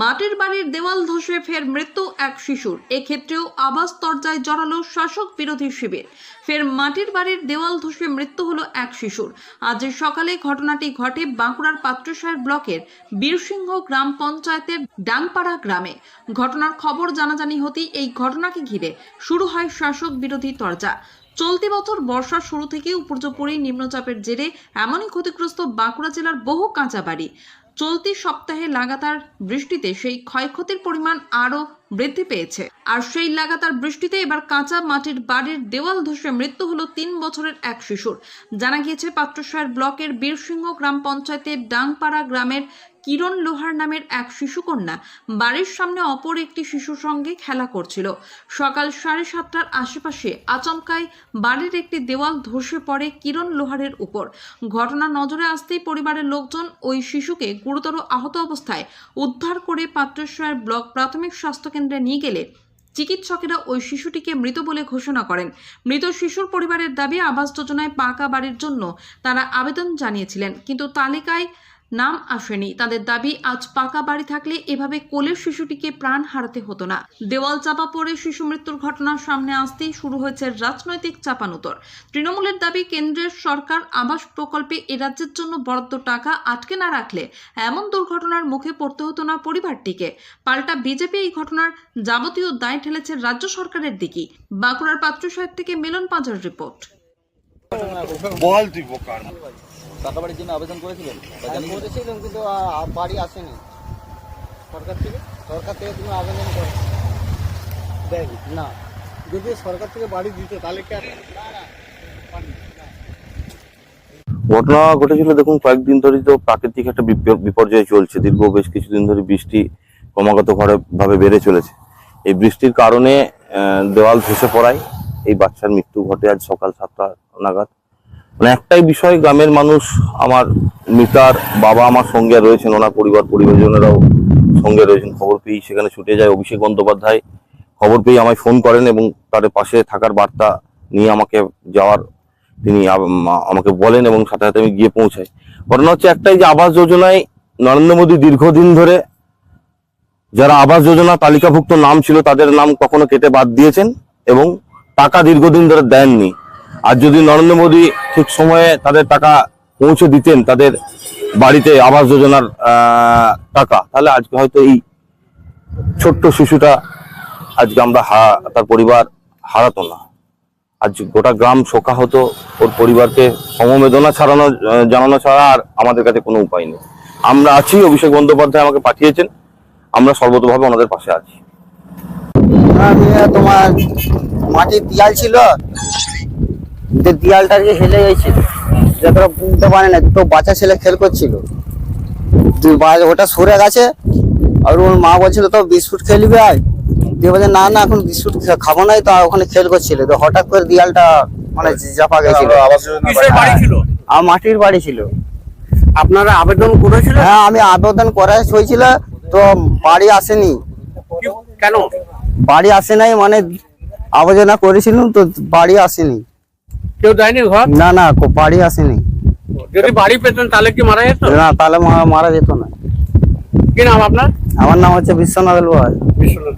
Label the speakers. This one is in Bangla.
Speaker 1: মাটির বাড়ির দেওয়াল ধসে ফের মৃত্যু এক শিশুর। এক্ষেত্রেও আবাস তরজায় জড়ালো শাসক বিরোধী শিবির। ফের মাটির বাড়ির দেওয়াল ধসে মৃত্যু হলো এক শিশুর। আজ সকালে ঘটনাটি ঘটে বাঁকুড়ার পাত্রসাহের ব্লকের বীরসিংহ গ্রাম পঞ্চায়েতের ডাংপাড়া গ্রামে। ঘটনার খবর জানাজানি হতেই এই ঘটনাকে ঘিরে শুরু হয় শাসক বিরোধী তরজা। চলতি বছর বর্ষার শুরু থেকে উপর্যুপরি নিম্নচাপের জেরে এমনই ক্ষতিগ্রস্ত বাঁকুড়া জেলার বহু কাঁচা বাড়ি। চলতি সপ্তাহে লাগাতার বৃষ্টিতে সেই ক্ষয়ক্ষতির পরিমাণ আরও বৃদ্ধি পেয়েছে। আর সেই লাগাতার বৃষ্টিতে এবার কাঁচা মাটির বাড়ির দেওয়াল ধসে মৃত্যু হলো তিন বছরের এক শিশুর। জানা গিয়েছে পাত্রসার ব্লকের বীরসিংহ গ্রাম পঞ্চায়েতের ডাংপাড়া গ্রামের কিরণ লোহার নামের এক শিশুকন্যা বাড়ির সামনে অপর একটি শিশুর সঙ্গে খেলা করছিল। সকাল সাড়ে সাতটার আশেপাশে আচমকায় বাড়ির একটি দেওয়াল ধসে পড়ে কিরণ লোহারের উপর। ঘটনা নজরে আসতেই পরিবারের লোকজন ওই শিশুকে গুরুতর আহত অবস্থায় উদ্ধার করে পাত্রেশ্বর ব্লক প্রাথমিক স্বাস্থ্যকেন্দ্রে নিয়ে গেলে চিকিৎসকেরা ওই শিশুটিকে মৃত বলে ঘোষণা করেন। মৃত শিশুর পরিবারের দাবি আবাস যোজনায় পাকা বাড়ির জন্য তারা আবেদন জানিয়েছিলেন। কিন্তু তালিকায় নাম আসেনি। তাদের দাবি, আজ পাকা বাড়ি থাকলে এভাবে কোলের শিশুটিকে প্রাণ হারাতে হতো না। দেওয়াল চাপা পড়ে শিশু মৃত্যুর ঘটনা সামনে আসতেই শুরু হয়েছে রাজনৈতিক চাপানুতর। তৃণমূলের দাবি, কেন্দ্রের সরকার আবাস প্রকল্পে এ রাজ্যের জন্য বরাদ্দ টাকা আটকে না রাখলে এমন দুর্ঘটনার মুখে পড়তে হতো না পরিবারটিকে। পাল্টা বিজেপি এই ঘটনার যাবতীয় দায় ঠেলেছে রাজ্য সরকারের দিকেই। বাঁকুড়ার পাত্র সাহেব থেকে মিলন পাজার রিপোর্ট।
Speaker 2: বল
Speaker 3: টাকা বাড়ির জন্য আবেদন করেছিলেন? বা
Speaker 4: আমি করেছিলাম কিন্তু আ- বাড়ি আসেনি।
Speaker 3: সরকার থেকে?
Speaker 4: সরকার থেকে তুমি আবেদন করো
Speaker 2: দেখ
Speaker 4: না।
Speaker 2: যদি সরকার থেকে বাড়ি দিত তাহলে কি আর
Speaker 5: ঘটনা ঘটেছিল দেখুন কয়েকদিন ধরেই তো প্রাকৃতিক একটা বিপ- বিপর্যয় চলছে। দীর্ঘ বেশ কিছুদিন ধরে বৃষ্টি ক্রমাগত ঘরে ভাবে বেড়ে চলেছে। এই বৃষ্টির কারণে আহ, দেওয়াল ধসে পড়ায়। এই বাচ্চার মৃত্যু ঘটে আজ সকাল সাতটা নাগাদ। মানে একটাই বিষয়, গ্রামের মানুষ আমার মিতার বাবা আমার সঙ্গে রয়েছেন, ওনার পরিবার পরিবারজনেরাও সঙ্গে রয়েছেন, খবর পেয়েই সেখানে ছুটে যায়। অভিষেক বন্দ্যোপাধ্যায় খবর পেয়ে আমায় ফোন করেন এবং তার পাশে থাকার বার্তা নিয়ে আমাকে যাওয়ার তিনি আমাকে বলেন এবং সাথে সাথে আমি গিয়ে পৌঁছাই। ঘটনা হচ্ছে একটাই যে আবাস যোজনায় নরেন্দ্র মোদী দীর্ঘদিন ধরে যারা আবাস যোজনা তালিকাভুক্ত নাম ছিল তাদের নাম কখনো কেটে বাদ দিয়েছেন এবং টাকা দীর্ঘদিন ধরে দেননি। আর যদি নরেন্দ্র মোদী ঠিক সময়ে তাদের টাকা পৌঁছে দিতেন, তাদের বাড়িতে আবাস যোজনার টাকা, তাহলে আজকে হয়তো এই ছোট্ট শিশুটা আজকে আমরা তার পরিবার হারাতো না। আজ গোটা গ্রাম শোকা হতো ওর পরিবারকে সমবেদনা ছাড়ানো, জানানো ছাড়া আর আমাদের কাছে কোনো উপায় নেই। আমরা আছি, অভিষেক বন্দ্যোপাধ্যায় আমাকে পাঠিয়েছেন, আমরা সর্বতভাবে ওনাদের পাশে আছি।
Speaker 4: তোমার মাটির দিয়াল ছিল? যে দিয়ালটা যে হেলে গেছে যতটা বুঝতে পারে না দুটো বাচ্চা ছেলে খেল করছিল। ওটা সরে গেছে আর ওর মা বলছিল তো বিস্কুট খেলবে আয় দিয়ে বলছে না না এখন বিস্কুট খাব নাই তো ওখানে খেল করছিল। তো হঠাৎ করে দিয়ালটা মানে চাপা গেছিল।
Speaker 6: বাড়ি
Speaker 4: আর মাটির বাড়ি ছিল।
Speaker 6: আপনারা আবেদন করেছিলেন?
Speaker 4: হ্যাঁ আমি আবেদন করা হয়েছিল তো বাড়ি আসেনি।
Speaker 6: কেন?
Speaker 4: বাড়ি আসে নাই মানে আবেদনা করেছিলাম তো বাড়ি আসেনি।
Speaker 6: কেউ যায়নি ঘর?
Speaker 4: না না বাড়ি আসেনি।
Speaker 6: যদি বাড়ি পেতেন তাহলে কি মারা যেত?
Speaker 4: না তাহলে মারা যেত না।
Speaker 6: কি নাম আপনার?
Speaker 4: আমার নাম হচ্ছে বিশ্বনাথ
Speaker 6: বিশ্বনাথ।